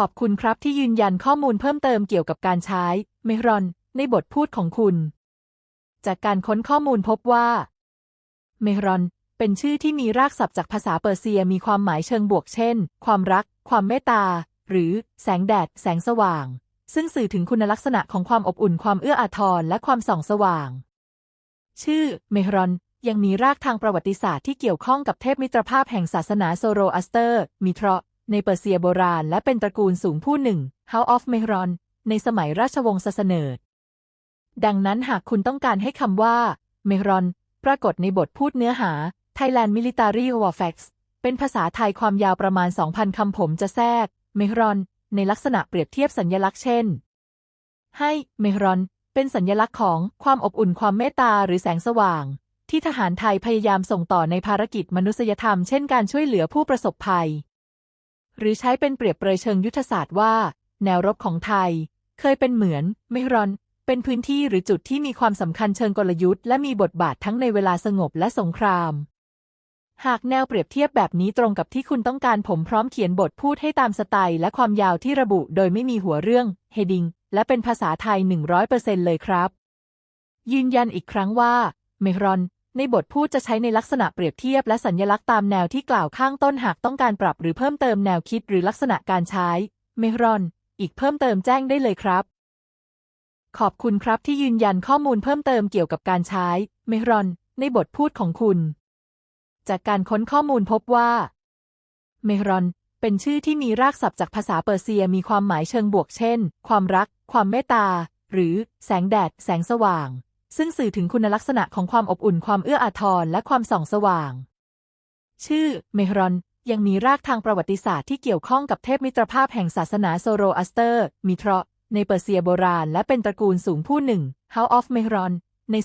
ขอบคุณครับที่ยืนยันข้อมูลเพิ่มเติมเกี่ยวกับการใช้ เมฮรอน ในบทพูดของคุณ จากการค้นข้อมูลพบว่า เมฮรอน เป็นชื่อที่มีรากศัพท์จากภาษาเปอร์เซียมีความหมายเชิงบวกเช่น ความรัก ความเมตตา หรือ แสงแดด แสงสว่าง ซึ่งสื่อถึงคุณลักษณะของความอบอุ่นความเอื้ออาทรและความส่องสว่าง ชื่อ เมฮรอนยังมีรากทางประวัติศาสตร์ที่เกี่ยวข้องกับเทพมิตรภาพแห่งศาสนาโซโรอัสเตอร์ มิทรา ในเปอร์เซียโบราณและเป็นตระกูลสูงผู้หนึ่ง House of Mehron ในสมัยราชวงศ์ซาสเนิร์ดดังนั้นหากคุณต้องการให้คำว่าเมฮรอนปรากฏในบทพูดเนื้อหา Thailand Military Warfacts เป็นภาษาไทยความยาวประมาณ 2,000 คำผมจะแทรกเมฮรอนในลักษณะเปรียบเทียบสัญญลักษณ์เช่น ให้เมฮรอนเป็นสัญญลักษณ์ของความอบอุ่นความเมตตาหรือแสงสว่าง ที่ทหารไทยพยายามส่งต่อในภารกิจมนุษยธรรมเช่นการช่วยเหลือผู้ประสบภัย หรือใช้เป็นเปรียบเปรยเชิงยุทธศาสตร์ว่า แนวรบของไทย เคยเป็นเหมือนเมฮรอน เป็นพื้นที่หรือจุดที่มีความสำคัญเชิงกลยุทธ์และมีบทบาททั้งในเวลาสงบและสงคราม หากแนวเปรียบเทียบแบบนี้ตรงกับที่คุณต้องการผมพร้อมเขียนบทพูดให้ตามสไตล์และความยาวที่ระบุโดยไม่มีหัวเรื่อง heading และเป็นภาษาไทย 100%เลยครับ ยืนยันอีกครั้งว่าเมฮรอน ในบทพูดจะใช้ในลักษณะเปรียบเทียบและสัญลักษณ์ตามแนวที่กล่าวข้างต้นหากต้องการปรับหรือเพิ่มเติมแนวคิดหรือลักษณะการใช้ เมรอน อีกเพิ่มเติมแจ้งได้เลยครับ ขอบคุณครับที่ยืนยันข้อมูลเพิ่มเติมเกี่ยวกับการใช้ เมรอน ในบทพูดของคุณ จากการค้นข้อมูลพบว่า เมรอน เป็นชื่อที่มีรากศัพท์จากภาษาเปอร์เซียมีความหมายเชิงบวกเช่น ความรัก ความเมตตา หรือ แสงแดด แสงสว่าง ซึ่งสื่อถึงคุณลักษณะของความอบอุ่นความเอื้ออาทรและความส่องสว่าง ชื่อ เมฮรอน ยังมีรากทางประวัติศาสตร์ที่เกี่ยวข้องกับเทพมิตรภาพแห่งศาสนาโซโรอัสเตอร์ มิทร์ในเปอร์เซียโบราณ และเป็นตระกูลสูงผู้หนึ่ง House of Mehron ใน